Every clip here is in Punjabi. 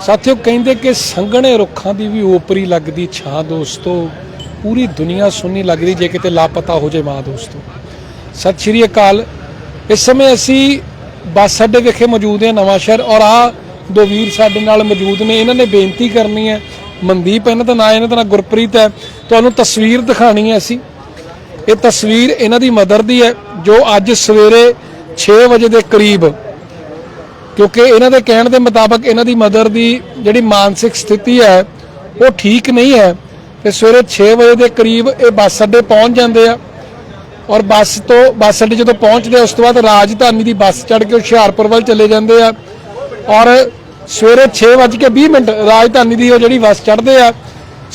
ਸਾਥੀਓ, ਕਹਿੰਦੇ ਕਿ ਸੰਘਣੇ ਰੁੱਖਾਂ ਦੀ ਵੀ ਓਪਰੀ ਲੱਗਦੀ ਛਾਂ ਦੋਸਤੋ, ਪੂਰੀ ਦੁਨੀਆ ਸੁੰਨੀ ਲੱਗਦੀ ਜੇ ਕਿਤੇ ਲਾਪਤਾ ਹੋ ਜੇ ਮਾਂ ਦੋਸਤੋ। ਸਤਿ ਸ਼੍ਰੀ ਅਕਾਲ। ਇਸ ਸਮੇਂ ਅਸੀਂ ਬੱਸ ਅੱਡੇ ਵਿਖੇ ਮੌਜੂਦ ਹਾਂ, ਨਵਾਂ ਸ਼ਹਿਰ, ਔਰ ਆ ਦੋ ਵੀਰ ਸਾਡੇ ਨਾਲ ਮੌਜੂਦ ਨੇ। ਇਹਨਾਂ ਨੇ ਬੇਨਤੀ ਕਰਨੀ ਹੈ, ਮਨਦੀਪ, ਇਹਨਾਂ ਦਾ ਨਾਂ, ਇਹਨਾਂ ਦਾ ਨਾਂ ਗੁਰਪ੍ਰੀਤ ਹੈ। ਤੁਹਾਨੂੰ ਤਸਵੀਰ ਦਿਖਾਣੀ ਹੈ ਅਸੀਂ। ਇਹ ਤਸਵੀਰ ਇਹਨਾਂ ਦੀ ਮਦਰ ਦੀ ਹੈ, ਜੋ ਅੱਜ ਸਵੇਰੇ 6 ਵਜੇ ਦੇ ਕਰੀਬ ਕਿਉਂਕਿ ਇਹਨਾਂ ਦੇ ਕਹਿਣ ਦੇ ਮੁਤਾਬਕ ਇਹਨਾਂ ਦੀ ਮਦਰ ਦੀ ਜਿਹੜੀ ਮਾਨਸਿਕ ਸਥਿਤੀ ਹੈ ਉਹ ਠੀਕ ਨਹੀਂ ਹੈ ਤੇ ਸਵੇਰੇ 6 ਵਜੇ ਦੇ ਕਰੀਬ ਇਹ ਬੱਸ ਅੱਡੇ ਪਹੁੰਚ ਜਾਂਦੇ ਆ। ਔਰ ਬੱਸ ਤੋਂ ਬੱਸ ਅੱਡੇ ਜਦੋਂ ਪਹੁੰਚਦੇ ਆ, ਉਸ ਤੋਂ ਬਾਅਦ ਰਾਜਧਾਨੀ ਦੀ ਬੱਸ ਚੜ੍ਹ ਕੇ ਹੁਸ਼ਿਆਰਪੁਰ ਵੱਲ ਚਲੇ ਜਾਂਦੇ ਆ। ਔਰ ਸਵੇਰੇ 6:20 ਮਿੰਟ ਰਾਜਧਾਨੀ ਦੀ ਉਹ ਜਿਹੜੀ ਬੱਸ ਚੜ੍ਹਦੇ ਆ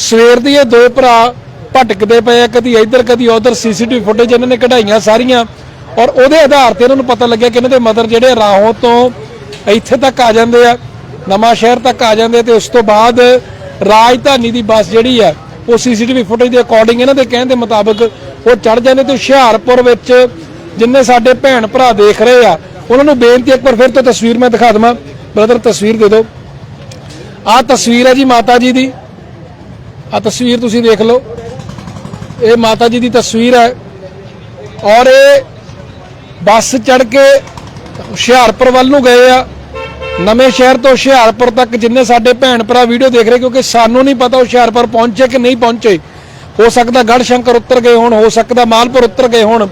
ਸਵੇਰ ਦੀ ਇਹ ਦੋ ਭਰਾ ਭਟਕਦੇ ਪਏ ਆ ਕਦੀ ਇੱਧਰ ਕਦੀ ਉੱਧਰ ਸੀਸੀਟੀਵੀ ਫੁਟੇਜ ਇਹਨਾਂ ਨੇ ਕਢਾਈਆਂ ਸਾਰੀਆਂ। ਔਰ ਉਹਦੇ ਆਧਾਰ ਤੇ ਇਹਨਾਂ ਨੂੰ ਪਤਾ ਲੱਗਿਆ ਕਿ ਇਹਨਾਂ ਦੇ ਮਦਰ ਜਿਹੜੇ ਰਾਹੋਂ ਤੋਂ ਇੱਥੇ ਤੱਕ ਆ ਜਾਂਦੇ ਆ, ਨਵਾਂ ਸ਼ਹਿਰ ਤੱਕ ਆ ਜਾਂਦੇ ਤੇ ਉਸ ਤੋਂ ਬਾਅਦ ਰਾਜਧਾਨੀ ਦੀ ਬੱਸ ਜਿਹੜੀ ਆ, ਉਹ ਸੀਸੀਟੀਵੀ ਫੁਟੇਜ ਦੇ ਅਕੋਰਡਿੰਗ ਇਹਨਾਂ ਦੇ ਕਹਿਣ ਦੇ ਮੁਤਾਬਕ ਉਹ ਚੜ ਜਾਂਦੇ ਤੇ ਹੁਸ਼ਿਆਰਪੁਰ ਵਿੱਚ ਜਿੰਨੇ ਸਾਡੇ ਭੈਣ ਭਰਾ ਦੇਖ ਰਹੇ ਆ, ਉਹਨਾਂ ਨੂੰ ਬੇਨਤੀ ਇੱਕ ਵਾਰ ਫਿਰ ਤੋਂ ਤਸਵੀਰ ਮੈਂ ਦਿਖਾ ਦਵਾਂ। ਬ੍ਰਦਰ, ਤਸਵੀਰ ਦੇ ਦਿਓ। ਆਹ ਤਸਵੀਰ ਹੈ ਜੀ ਮਾਤਾ ਜੀ ਦੀ। ਆਹ ਤਸਵੀਰ ਤੁਸੀਂ ਦੇਖ ਲਓ। ਇਹ ਮਾਤਾ ਜੀ ਦੀ ਤਸਵੀਰ ਹੈ। ਔਰ ਇਹ ਬੱਸ ਚੜ ਕੇ ਹੁਸ਼ਿਆਰਪੁਰ ਵੱਲ ਨੂੰ ਗਏ ਆ। ਨਵੇਂ ਸ਼ਹਿਰ ਤੋਂ ਹੁਸ਼ਿਆਰਪੁਰ ਤੱਕ ਜਿੰਨੇ ਸਾਡੇ ਭੈਣ ਭਰਾ ਵੀਡੀਓ ਦੇਖ ਰਹੇ ਕਿਉਂਕਿ ਸਾਨੂੰ ਨਹੀਂ ਪਤਾ ਹੁਸ਼ਿਆਰਪੁਰ ਪਹੁੰਚੇ ਕਿ ਨਹੀਂ ਪਹੁੰਚੇ। ਹੋ ਸਕਦਾ ਗੜ ਸ਼ੰਕਰ ਉੱਤਰ ਗਏ ਹੋਣ ਹੋ ਸਕਦਾ ਮਾਲਪੁਰ ਉੱਤਰ ਗਏ ਹੋਣ।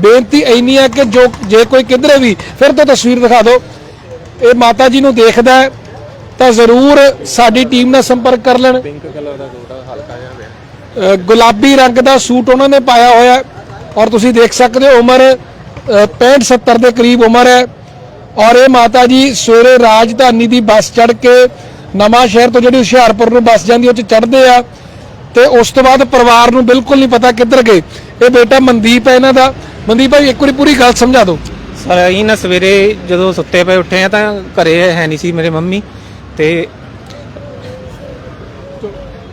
ਬੇਨਤੀ ਇੰਨੀ ਹੈ ਕਿ ਜੋ ਜੇ ਕੋਈ ਕਿਧਰੇ ਵੀ ਫਿਰ ਤੋਂ ਤਸਵੀਰ ਦਿਖਾ ਦਿਓ। ਇਹ ਮਾਤਾ ਜੀ ਨੂੰ ਦੇਖਦਾ ਤਾਂ ਜ਼ਰੂਰ ਸਾਡੀ ਟੀਮ ਨਾਲ ਸੰਪਰਕ ਕਰ ਲੈਣ। ਪਿੰਕ ਕਲਰ ਦਾ ਕੋਟ ਹਲਕਾ ਜਿਹਾ ਪਿਆ। ਅ, ਗੁਲਾਬੀ ਰੰਗ ਦਾ ਸੂਟ ਉਹਨਾਂ ਨੇ ਪਾਇਆ ਹੋਇਆ ਔਰ ਤੁਸੀਂ ਦੇਖ ਸਕਦੇ ਹੋ ਉਮਰ 65 70 ਦੇ ਕਰੀਬ ਉਮਰ ਹੈ। ਔਰ ਇਹ ਮਾਤਾ ਜੀ ਸਵੇਰੇ ਰਾਜਧਾਨੀ ਦੀ ਬੱਸ ਚੜ੍ਹ ਕੇ ਨਵਾਂ ਸ਼ਹਿਰ ਤੋਂ ਜਿਹੜੀ ਹੁਸ਼ਿਆਰਪੁਰ ਨੂੰ ਬੱਸ ਜਾਂਦੀ ਉਹ ਚ ਚੜ੍ਹਦੇ ਆ। ਤੇ ਉਸ ਤੋਂ ਬਾਅਦ ਪਰਿਵਾਰ ਨੂੰ ਬਿਲਕੁਲ ਨਹੀਂ ਪਤਾ ਕਿੱਧਰ ਗਏ। ਇਹ ਬੇਟਾ ਮਨਦੀਪ ਹੈ ਇਹਨਾਂ ਦਾ। ਮਨਦੀਪ ਭਾਈ ਇੱਕ ਵਾਰੀ ਪੂਰੀ ਗੱਲ ਸਮਝਾ ਦਿਓ। ਸਰ ਅਸੀਂ ਨਾ ਸਵੇਰੇ ਜਦੋਂ ਸੁੱਤੇ ਪਏ ਉੱਠੇ ਆ ਤਾਂ ਘਰੇ ਹੈ ਨਹੀਂ ਸੀ ਮੇਰੇ ਮੰਮੀ ਤੇ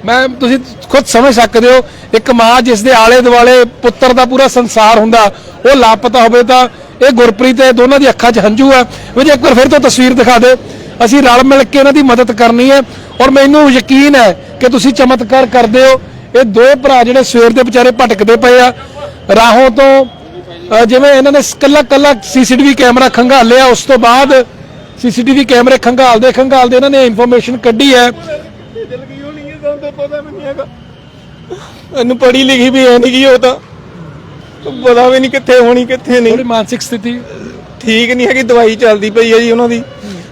ਮੈਂ ਤੁਸੀਂ ਖੁਦ ਸਮਝ ਸਕਦੇ ਹੋ ਇੱਕ ਮਾਂ ਜਿਸ ਦੇ ਆਲੇ ਦੁਆਲੇ ਪੁੱਤਰ ਦਾ ਪੂਰਾ ਸੰਸਾਰ ਹੁੰਦਾ ਉਹ ਲਾਪਤਾ ਹੋਵੇ ਤਾਂ ਇਹ ਗੁਰਪ੍ਰੀਤ ਇਹ ਦੋਨਾਂ ਦੀ ਅੱਖਾਂ 'ਚ ਹੰਝੂ ਆ। ਵੀ ਜੇ ਇੱਕ ਵਾਰ ਫਿਰ ਤੋਂ ਤਸਵੀਰ ਦਿਖਾ ਦੇ ਅਸੀਂ ਰਲ ਮਿਲ ਕੇ ਇਹਨਾਂ ਦੀ ਮਦਦ ਕਰਨੀ ਹੈ ਔਰ ਮੈਨੂੰ ਯਕੀਨ ਹੈ ਕਿ ਤੁਸੀਂ ਚਮਤਕਾਰ ਕਰਦੇ ਹੋ। ਇਹ ਦੋ ਭਰਾ ਜਿਹੜੇ ਸਵੇਰ ਦੇ ਵਿਚਾਰੇ ਭਟਕਦੇ ਪਏ ਆ। ਰਾਹੋਂ ਤੋਂ ਜਿਵੇਂ ਇਹਨਾਂ ਨੇ ਕੱਲਾ ਕੱਲਾ ਸੀਸੀਟੀਵੀ ਕੈਮਰਾ ਖੰਗਾਲਿਆ ਉਸ ਤੋਂ ਬਾਅਦ ਸੀਸੀਟੀਵੀ ਕੈਮਰੇ ਖੰਗਾਲਦੇ ਖੰਗਾਲਦੇ ਇਹਨਾਂ ਨੇ ਇਨਫੋਰਮੇਸ਼ਨ ਕੱਢੀ ਹੈ। ਇਹਨੂੰ ਪੜ੍ਹੀ ਲਿਖੀ ਵੀ ਨਹੀਂ ਕੀ ਉਹ ਤਾਂ। ਪਤਾ ਵੀ ਨਹੀਂ ਕਿੱਥੇ ਹੋਣੀ ਕਿੱਥੇ ਨਹੀਂ। ਥੋੜੀ ਮਾਨਸਿਕ ਸਥਿਤੀ। ਠੀਕ ਨਹੀਂ ਹੈਗੀ ਦਵਾਈ ਚੱਲਦੀ ਪਈ ਹੈ ਜੀ ਉਹਨਾਂ ਦੀ।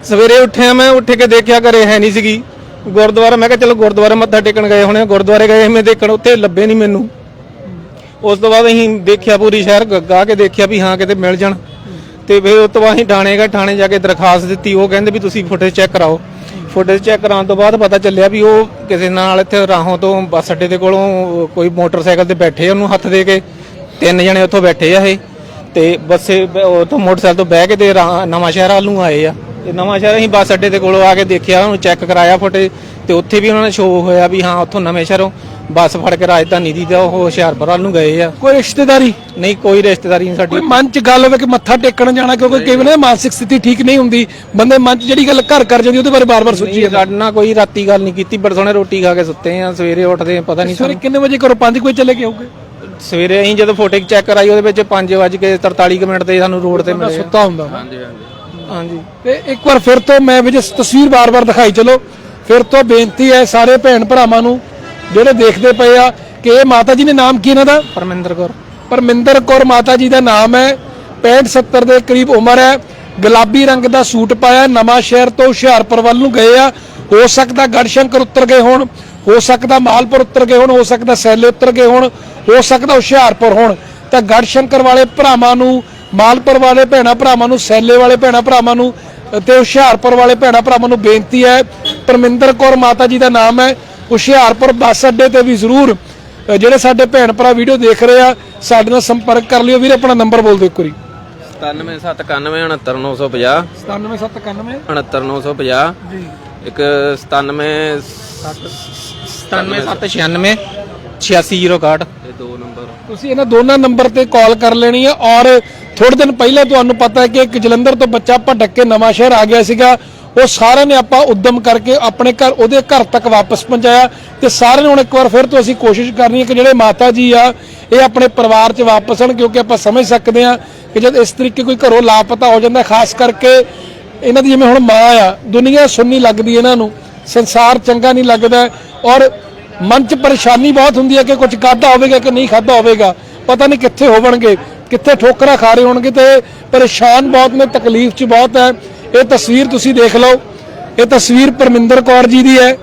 ਸਵੇਰੇ ਉੱਠਿਆ ਮੈਂ ਉੱਠ ਕੇ ਦੇਖਿਆ ਘਰੇ ਹੈ ਨਹੀਂ ਸੀਗੀ। ਗੁਰਦੁਆਰਾ ਮੈਂ ਕਿਹਾ ਚਲੋ ਗੁਰਦੁਆਰੇ ਮੱਥਾ ਟੇਕਣ ਗਏ ਹੋਣੇ ਆ। ਗੁਰਦੁਆਰੇ ਗਏ ਮੈਂ ਦੇਖਣ ਉੱਥੇ ਲੱਭੇ ਨਹੀਂ ਮੈਨੂੰ। ਉਸ ਤੋਂ ਬਾਅਦ ਅਸੀਂ ਦੇਖਿਆ ਪੂਰੀ ਸ਼ਹਿਰ ਗ- ਗਾ ਕੇ ਦੇਖਿਆ ਵੀ ਹਾਂ ਕਿਤੇ ਮਿਲ ਜਾਣ। ਤੇ ਫਿਰ ਉਸ ਤੋਂ ਬਾਅਦ ਅਸੀਂ ਥਾਣੇ ਗਏ ਥਾਣੇ ਜਾ ਕੇ ਦਰਖਾਸਤ ਦਿੱਤੀ ਉਹ ਕਹਿੰਦੇ ਵੀ ਤੁਸੀਂ ਫੁਟੇਜ ਚੈੱਕ ਕਰਾਓ। ਫੁਟੇਜ ਚੈੱਕ ਕਰਾਉਣ ਤੋਂ ਬਾਅਦ ਪਤਾ ਚੱਲਿਆ ਵੀ ਉਹ ਕਿਸੇ ਨਾਲ ਇੱਥੇ ਰਾਹੋਂ ਤੋਂ ਬੱਸ ਅੱਡੇ ਦੇ ਕੋਲੋਂ ਕੋਈ ਮੋਟਰਸਾਈਕਲ ਤੇ ਬੈਠੇ ਉਹਨੂੰ ਹੱਥ ਦੇ ਕੇ। ਤਿੰਨ ਜਣੇ ਉੱਥੋਂ ਬੈਠੇ ਆ ਇਹ ਤੇ ਬੱਸੇ ਬ- ਉੱਥੋਂ ਮੋਟਰਸਾਈਕਲ ਤੋਂ ਬਹਿ ਕੇ ਤੇ ਨਵਾਂ ਸ਼ਹਿਰ ਵੱਲ ਨੂੰ ਆਏ ਆ। ਤੇ ਨਵਾਂ ਸ਼ਹਿਰ ਅਸੀਂ ਬੱਸ ਅੱਡੇ ਦੇ ਕੋਲੋਂ ਆ ਕੇ ਦੇਖਿਆ ਉਹਨੂੰ ਚੈੱਕ ਕਰਾਇਆ ਫੁਟੇਜ ਤੇ ਉੱਥੇ ਵੀ ਉਹਨਾਂ ਨੇ ਸ਼ੋਅ ਹੋਇਆ ਵੀ ਹਾਂ ਉੱਥੋਂ ਨਵੇਂ ਸ਼ਹਿਰੋਂ ਬੱਸ ਫੜ ਕੇ ਰਾਜਧਾਨੀ ਦੀ ਤੇ ਉਹ ਹੁਸ਼ਿਆਰਪੁਰ ਵੱਲ ਨੂੰ ਗਏ ਆ। ਕੋਈ ਰਿਸ਼ਤੇਦਾਰੀ? ਨਹੀਂ ਕੋਈ ਰਿਸ਼ਤੇਦਾਰੀ ਨਹੀਂ ਸਾਡੀ। ਮਨ ਚ ਗੱਲ ਹੋਵੇ ਕਿ ਮੱਥਾ ਟੇਕਣ ਜਾਣਾ ਕਿਉਂਕਿ ਕਈ ਵਾਰ ਮਾਨਸਿਕ ਸਥਿਤੀ ਠੀਕ ਨਹੀਂ ਹੁੰਦੀ ਬੰਦੇ ਮਨ ਚ ਜਿਹੜੀ ਗੱਲ ਘਰ ਕਰ ਜਾਂਦੀ ਉਹਦੇ ਬਾਰੇ ਬਾਰ-ਬਾਰ ਸੋਚੀ ਨਹੀਂ ਸਾਡੇ ਨਾਲ ਕੋਈ ਰਾਤੀ ਗੱਲ ਨਹੀਂ ਕੀਤੀ ਬੜ ਸੋਹਣੇ ਰੋਟੀ ਖਾ ਕੇ ਸੁੱਤੇ ਆ ਸਵੇਰੇ ਉੱਠਦੇ ਆ, ਪਤਾ ਨਹੀਂ ਸਵੇਰੇ ਕਿੰਨੇ ਵਜੇ ਘਰੋਂ 5 ਵਜੇ ਚਲੇ ਗਏ ਹੋਗੇ? ਸਵੇਰੇ ਅਸੀਂ ਜਦੋਂ ਫੋਟੋ ਚੈੱਕ ਕਰਾਈ ਉਹਦੇ ਵਿੱਚ 5:43 ਕੁ ਮਿੰਟ ਤੇ ਸਾਨੂੰ ਰੋਡ ਤੇ ਮਿਲੇ ਸੁੱਤਾ ਹੁੰਦਾ ਹਾਂਜੀ ਹਾਂਜੀ। ਹਾਂਜੀ। ਤੇ ਇੱਕ ਵਾਰ ਫਿਰ ਤੋਂ ਮੈਂ ਵੀ ਜੇ ਤਸਵੀਰ ਬਾਰ-ਬਾਰ ਦਿਖਾਈ ਚਲੋ। ਫਿਰ ਤੋਂ ਬੇਨਤੀ ਹੈ ਸਾਰੇ ਭੈਣ ਭਰਾਵਾਂ ਨੂੰ ਜਿਹੜੇ ਦੇਖਦੇ ਪਏ ਆ ਕਿ ਇਹ ਮਾਤਾ ਜੀ ਨੇ ਨਾਮ ਕੀ ਇਹਨਾਂ ਦਾ? ਪਰਮਿੰਦਰ ਕੌਰ। ਪਰਮਿੰਦਰ ਕੌਰ ਮਾਤਾ ਜੀ ਦਾ ਨਾਮ ਹੈ। 65 70 ਦੇ ਕਰੀਬ ਉਮਰ ਹੈ। ਗੁਲਾਬੀ ਰੰਗ ਦਾ ਸੂਟ ਪਾਇਆ। ਨਵਾਂ ਸ਼ਹਿਰ ਤੋਂ ਹੁਸ਼ਿਆਰਪੁਰ ਵੱਲ ਨੂੰ ਗਏ ਆ। ਹੋ ਸਕਦਾ ਗੜਸ਼ੰਕਰ ਉੱਤਰ ਗਏ ਹੋਣ ਹੋ ਸਕਦਾ ਮਾਲਪੁਰ ਉੱਤਰ ਗਏ ਹੋਣ ਹੋ ਸਕਦਾ ਸੈਲੇ ਉੱਤਰ ਗਏ ਹੋਣ। ਹੋ ਸਕਦਾ ਹੁਸ਼ਿਆਰਪੁਰ ਹੋਣ। ਤਾਂ ਗੜਸ਼ੰਕਰ ਵਾਲੇ ਭਰਾਵਾਂ ਨੂੰ ਮਾਲਪੁਰ ਵਾਲੇ ਭੈਣਾ ਭਰਾਵਾਂ ਨੂੰ ਸੈਲੇ ਵਾਲੇ ਭੈਣਾ ਭਰਾਵਾਂ ਨੂੰ ਤੇ ਹੁਸ਼ਿਆਰਪੁਰ ਵਾਲੇ ਭੈਣਾ ਭਰਾਵਾਂ ਨੂੰ ਬੇਨਤੀ ਹੈ ਪਰਮਿੰਦਰ ਕੌਰ ਮਾਤਾ ਜੀ ਦਾ ਨਾਮ ਹੈ ਹੁਸ਼ਿਆਰਪੁਰ ਬੱਸ ਅੱਡੇ ਤੇ ਵੀ ਜ਼ਰੂਰ ਜਿਹੜੇ ਸਾਡੇ ਭੈਣ ਭਰਾ ਵੀਡੀਓ ਦੇਖ ਰਹੇ ਆ ਸਾਡੇ ਨਾਲ ਸੰਪਰਕ ਕਰ ਲਿਓ। ਵੀਰੇ ਆਪਣਾ ਨੰਬਰ ਬੋਲ ਦਿਓ ਇੱਕ ਵਾਰੀ। 9791 69950 97791 69950 ਜੀ। ਇੱਕ 97 97796 86061 ਇਹ ਦੋ ਨੰਬਰ। ਤੁਸੀਂ ਇਹਨਾਂ ਦੋਨਾਂ ਨੰਬਰ ਤੇ ਕਾਲ ਕਰ ਲੈਣੀ ਹੈ ਔਰ ਥੋੜੇ ਦਿਨ ਪਹਿਲਾਂ ਤੁਹਾਨੂੰ ਪਤਾ ਹੈ ਕਿ ਇੱਕ ਜਲੰਧਰ ਤੋਂ ਬੱਚਾ ਭਟਕ ਕੇ ਨਵਾਂ ਸ਼ਹਿਰ ਆ ਗਿਆ ਸੀਗਾ। ਉਹ ਸਾਰਿਆਂ ਨੇ ਆਪਾਂ ਉਦਮ ਕਰਕੇ ਆਪਣੇ ਘਰ ਉਹਦੇ ਘਰ ਤੱਕ ਵਾਪਸ ਪਹੁੰਚਾਇਆ ਤੇ ਸਾਰਿਆਂ ਨੇ ਹੁਣ ਇੱਕ ਵਾਰ ਫਿਰ ਤੋਂ ਅਸੀਂ ਕੋਸ਼ਿਸ਼ ਕਰਨੀ ਹੈ ਕਿ ਜਿਹੜੇ ਮਾਤਾ ਜੀ ਆ ਇਹ ਆਪਣੇ ਪਰਿਵਾਰ 'ਚ ਵਾਪਸ ਆਉਣ ਕਿਉਂਕਿ ਆਪਾਂ ਸਮਝ ਸਕਦੇ ਆ ਕਿ ਜਦ ਇਸ ਤਰੀਕੇ ਕੋਈ ਘਰੋਂ ਲਾਪਤਾ ਹੋ ਜਾਂਦਾ ਖਾਸ ਕਰਕੇ ਇਹਨਾਂ ਦੀ ਜਿਵੇਂ ਹੁਣ ਮਾਂ ਆ ਦੁਨੀਆ ਸੁੰਨੀ ਲੱਗਦੀ ਇਹਨਾਂ ਨੂੰ ਸੰਸਾਰ ਚੰਗਾ ਨਹੀਂ ਲੱਗਦਾ ਔਰ ਮਨ 'ਚ ਪਰੇਸ਼ਾਨੀ ਬਹੁਤ ਹੁੰਦੀ ਹੈ ਕਿ ਕੁਝ ਖਾਧਾ ਹੋਵੇਗਾ ਕਿ ਨਹੀਂ ਖਾਧਾ ਹੋਵੇਗਾ। ਪਤਾ ਨਹੀਂ ਕਿੱਥੇ ਹੋਵਣਗੇ ਕਿੱਥੇ ਠੋਕਰਾਂ ਖਾ ਰਹੇ ਹੋਣਗੇ ਤੇ ਪਰੇਸ਼ਾਨ ਬਹੁਤ ਨੇ ਤਕਲੀਫ 'ਚ ਬਹੁਤ ਹੈ। ਇਹ ਤਸਵੀਰ ਤੁਸੀਂ ਦੇਖ ਲਓ। ਇਹ ਤਸਵੀਰ ਪਰਮਿੰਦਰ ਕੌਰ ਜੀ ਦੀ ਹੈ।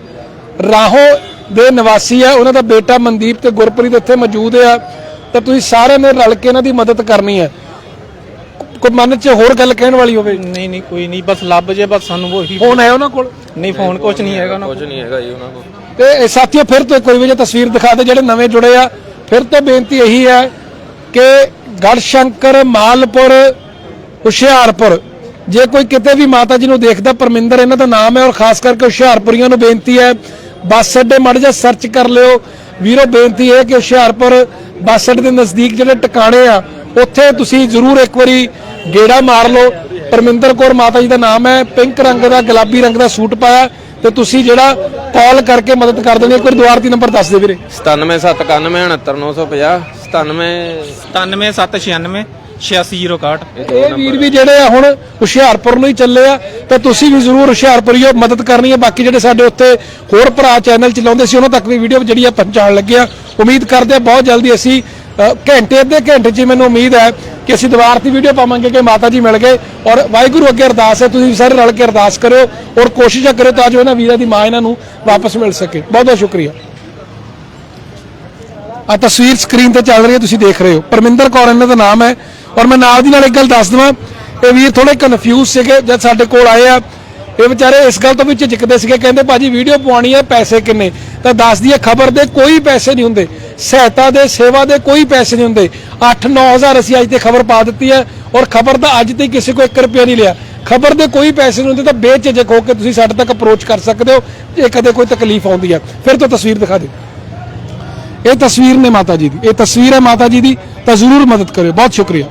ਰਾਹੋਂ ਦੇ ਨਿਵਾਸੀ ਹੈ। ਉਹਨਾਂ ਦਾ ਬੇਟਾ ਮਨਦੀਪ ਤੇ ਗੁਰਪ੍ਰੀਤ ਇੱਥੇ ਮੌਜੂਦ ਆ। ਤਾਂ ਤੁਸੀਂ ਸਾਰਿਆਂ ਨੇ ਰਲ ਕੇ ਇਹਨਾਂ ਦੀ ਮਦਦ ਕਰਨੀ ਹੈ। ਕੋਈ ਮਨ 'ਚ ਹੋਰ ਗੱਲ ਕਹਿਣ ਵਾਲੀ ਹੋਵੇ? ਨਹੀਂ ਨਹੀਂ ਕੋਈ ਨਹੀਂ। ਬਸ ਲੱਭ ਜੇ ਬਸ ਸਾਨੂੰ ਉਹੀ ਫੋਨ ਹੈ ਉਹਨਾਂ ਕੋਲ? ਨਹੀਂ ਫੋਨ ਕੁਝ ਨਹੀਂ ਹੈਗਾ ਨਾ ਕੁਝ ਨਹੀਂ ਹੈਗਾ ਜੀ ਉਹਨਾਂ ਕੋਲ। ਤੇ ਸਾਥੀਓ, ਫਿਰ ਤੋਂ ਕੋਈ ਵੀ ਤਸਵੀਰ ਦਿਖਾ ਦੇ ਜਿਹੜੇ ਨਵੇਂ ਜੁੜੇ ਆ, ਫਿਰ ਤੋਂ ਬੇਨਤੀ ਇਹੀ ਹੈ ਕਿ ਗੜਸ਼ੰਕਰ, ਮਾਲਪੁਰ, ਹੁਸ਼ਿਆਰਪੁਰ, ਜੇ ਕੋਈ ਕਿਤੇ ਵੀ ਮਾਤਾ ਜੀ ਨੂੰ ਦੇਖਦਾ, ਪਰਮਿੰਦਰ ਇਹਨਾਂ ਦਾ ਨਾਮ ਹੈ ਔਰ ਖਾਸ ਕਰਕੇ ਹੁਸ਼ਿਆਰਪੁਰੀਆਂ ਨੂੰ ਬੇਨਤੀ ਹੈ, ਬੱਸ ਅੱਡੇ ਮੜ ਜਾ ਸਰਚ ਕਰ ਲਿਓ। ਵੀਰੋ, ਬੇਨਤੀ ਹੈ ਕਿ ਹੁਸ਼ਿਆਰਪੁਰ ਬੱਸ ਅੱਡੇ ਦੇ ਨਜ਼ਦੀਕ ਜਿਹੜੇ ਟਿਕਾਣੇ ਆ, ਉੱਥੇ ਤੁਸੀਂ ਜ਼ਰੂਰ ਇੱਕ ਵਾਰੀ ਗੇੜਾ ਮਾਰ ਲਓ। ਪਰਮਿੰਦਰ ਕੌਰ ਮਾਤਾ ਜੀ ਦਾ ਨਾਮ ਹੈ, ਪਿੰਕ ਰੰਗ ਦਾ, ਗੁਲਾਬੀ ਰੰਗ ਦਾ ਸੂਟ ਪਾਇਆ ਤੇ ਤੁਸੀਂ ਜਿਹੜਾ ਕਾਲ ਕਰਕੇ ਮਦਦ ਕਰ ਦੇਣੀ ਇੱਕ ਵਾਰੀ ਦੁਆਰ ਦੀ ਨੰਬਰ ਦੱਸ ਦੇ ਵੀਰੇ। 97791 69950 97796 86061 ਇਹ ਵੀਰ ਵੀ ਜਿਹੜੇ ਆ ਹੁਣ ਹੁਸ਼ਿਆਰਪੁਰ ਨੂੰ ਹੀ ਚੱਲੇ ਆ ਤਾਂ ਤੁਸੀਂ ਵੀ ਜ਼ਰੂਰ ਹੁਸ਼ਿਆਰਪੁਰੀਓ ਮਦਦ ਕਰਨੀ ਹੈ ਬਾਕੀ ਜਿਹੜੇ ਸਾਡੇ ਉੱਤੇ ਹੋਰ ਭਰਾ ਚੈਨਲ ਚਲਾਉਂਦੇ ਸੀ ਉਹਨਾਂ ਤੱਕ ਵੀ ਵੀਡੀਓ ਜਿਹੜੀ ਆ ਪਹੁੰਚਾਉਣ ਲੱਗੇ ਆ। ਉਮੀਦ ਕਰਦੇ ਆ ਬਹੁਤ ਜਲਦੀ ਅਸੀਂ ਘੰਟੇ, ਅੱਧੇ ਘੰਟੇ 'ਚ ਮੈਨੂੰ ਉਮੀਦ ਹੈ ਕਿ ਅਸੀਂ ਦੀਵਾਰ ਦੀ ਵੀਡੀਓ ਪਾਵਾਂਗੇ, ਕਿ ਮਾਤਾ ਜੀ ਮਿਲ ਗਏ ਔਰ ਵਾਹਿਗੁਰੂ ਅੱਗੇ ਅਰਦਾਸ ਹੈ, ਤੁਸੀਂ ਸਾਰੇ ਰਲ ਕੇ ਅਰਦਾਸ ਕਰਿਓ ਔਰ ਕੋਸ਼ਿਸ਼ਾਂ ਕਰਿਓ ਤਾਂ ਜੋ ਇਹਨਾਂ ਵੀਰਾਂ ਦੀ ਮਾਂ ਇਹਨਾਂ ਨੂੰ ਵਾਪਸ ਮਿਲ ਸਕੇ। ਬਹੁਤ ਬਹੁਤ ਸ਼ੁਕਰੀਆ। ਆ ਤਸਵੀਰ ਸਕਰੀਨ ਤੇ ਚੱਲ ਰਹੀ ਹੈ, ਤੁਸੀਂ ਦੇਖ ਰਹੇ ਹੋ। ਪਰਮਿੰਦਰ ਕੌਰ ਇਹਨਾਂ ਦਾ ਨਾਮ ਹੈ ਔਰ ਮੈਂ ਨਾਲ ਦੀ ਨਾਲ ਇੱਕ ਗੱਲ ਦੱਸ ਦਵਾਂ। ਇਹ ਵੀਰ ਥੋੜੇ ਕਨਫਿਊਜ਼ ਸੀਗੇ, ਜਦ ਸਾਡੇ ਕੋਲ ਆਏ ਆ ਇਹ ਵਿਚਾਰੇ ਇਸ ਗੱਲ ਤੋਂ ਵੀ ਝਿਜਕਦੇ ਸੀਗੇ, ਕਹਿੰਦੇ ਭਾਜੀ ਵੀਡੀਓ ਪਵਾਉਣੀ ਹੈ, ਪੈਸੇ ਕਿੰਨੇ? ਤਾਂ ਦੱਸਦੀ ਹੈ ਖਬਰ ਦੇ ਕੋਈ ਪੈਸੇ ਨਹੀਂ ਹੁੰਦੇ। ਸਹਾਇਤਾ ਦੇ, ਸੇਵਾ ਦੇ ਕੋਈ ਪੈਸੇ ਨਹੀਂ ਹੁੰਦੇ। 8-9000 ਅਸੀਂ ਅੱਜ ਤੇ ਖਬਰ ਪਾ ਦਿੱਤੀ ਹੈ ਔਰ ਖਬਰ ਦਾ ਅੱਜ ਤੇ ਕਿਸੇ ਕੋਈ 1 ਰੁਪਿਆ ਨਹੀਂ ਲਿਆ। ਖਬਰ ਦੇ ਕੋਈ ਪੈਸੇ ਨਹੀਂ ਹੁੰਦੇ ਤਾਂ ਬੇਝਿਜਕ ਹੋ ਕੇ ਤੁਸੀਂ ਸਾਡੇ ਤੱਕ ਅਪਰੋਚ ਕਰ ਸਕਦੇ ਹੋ। ਜੇ ਕਦੇ ਕੋਈ ਤਕਲੀਫ ਆਉਂਦੀ ਹੈ। ਫਿਰ ਤੋਂ ਤਸਵੀਰ ਦਿਖਾ ਦਿਓ। ਇਹ ਤਸਵੀਰ ਨੇ ਮਾਤਾ ਜੀ ਦੀ। ਇਹ ਤਸਵੀਰ ਹੈ ਮਾਤਾ ਜੀ ਦੀ। ਤਾਂ ਜ਼ਰੂਰ ਮਦਦ ਕਰਿਓ। ਬਹੁਤ ਸ਼ੁਕਰੀਆ।